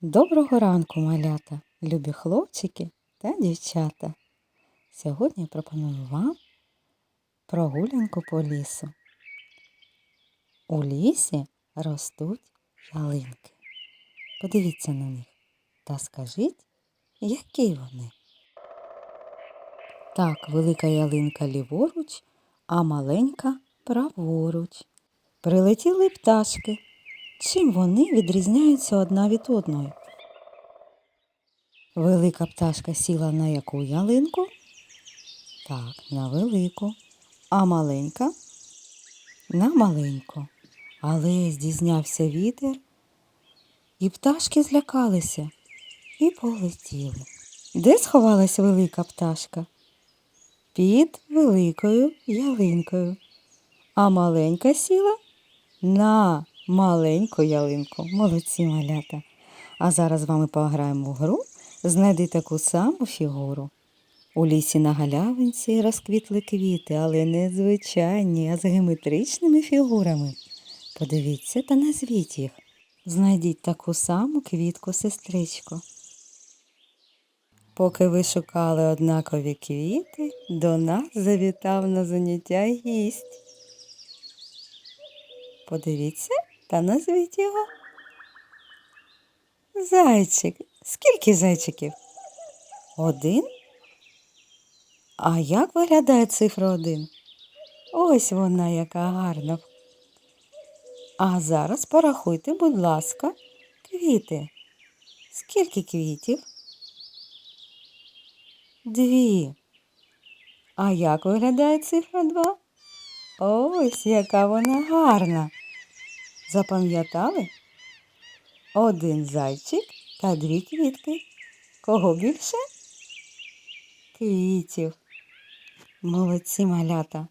Доброго ранку, малята, любі хлопчики та дівчата. Сьогодні я пропоную вам прогулянку по лісу. У лісі ростуть ялинки. Подивіться на них та скажіть, які вони. Так, велика ялинка ліворуч, а маленька праворуч. Прилетіли пташки. Чим вони відрізняються одна від одної? Велика пташка сіла на яку ялинку? Так, на велику. А маленька? На маленьку. Але здійснявся вітер, і пташки злякалися і полетіли. Де сховалась велика пташка? Під великою ялинкою. А маленька сіла на маленьку ялинку. Молодці малята. А зараз з вами пограємо в гру. Знайди таку саму фігуру. У лісі на галявинці розквітли квіти, але не звичайні, а з геометричними фігурами. Подивіться та назвіть їх. Знайдіть таку саму квітку, сестричко. Поки ви шукали однакові квіти, до нас завітав на заняття гість. Подивіться та назвіть його. Зайчик. Скільки зайчиків? Один? А як виглядає цифра один? Ось вона яка гарна. А зараз порахуйте, будь ласка, квіти. Скільки квітів? Дві. А як виглядає цифра два? Ось яка вона гарна. Запам'ятали? Один зайчик та дві квітки. Кого більше? Квітів. Молодці малята.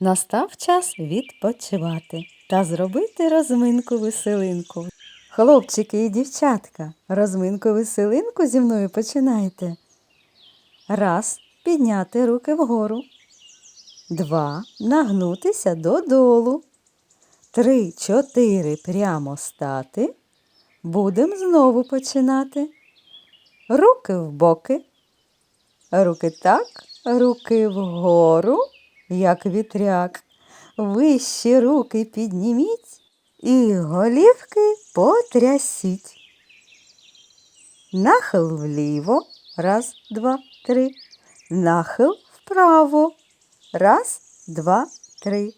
Настав час відпочивати та зробити розминку веселинку. Хлопчики і дівчатка, розминку веселинку зі мною починайте. Раз. Підняти руки вгору. Два. Нагнутися додолу. Три, чотири прямо стати. Будемо знову починати. Руки в боки. Руки так, руки вгору, як вітряк. Вищі руки підніміть і голівки потрясіть. Нахил вліво. Раз, два, три. Нахил вправо. Раз, два, три.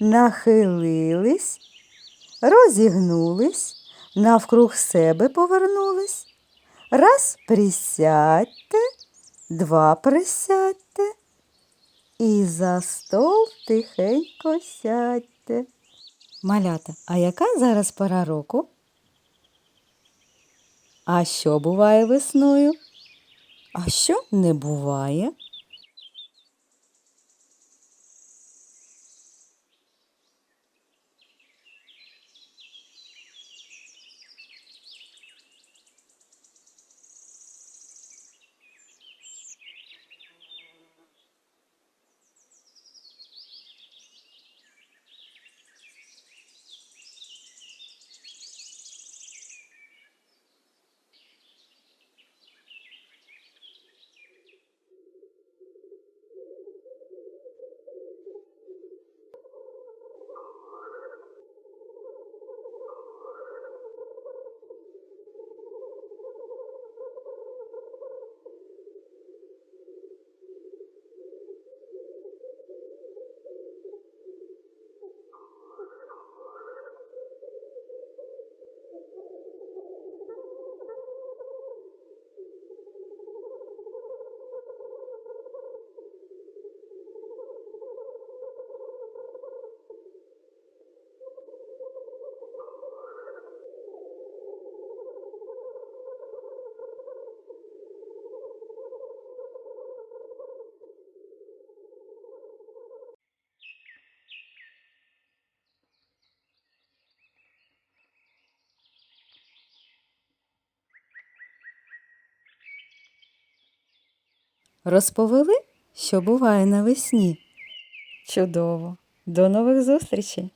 Нахилились, розігнулись, навкруг себе повернулись. Раз присядьте, два присядьте. І за стол тихенько сядьте. Малята, а яка зараз пора року? А що буває весною? А що не буває? Розповіли, що буває навесні? Чудово! До нових зустрічей!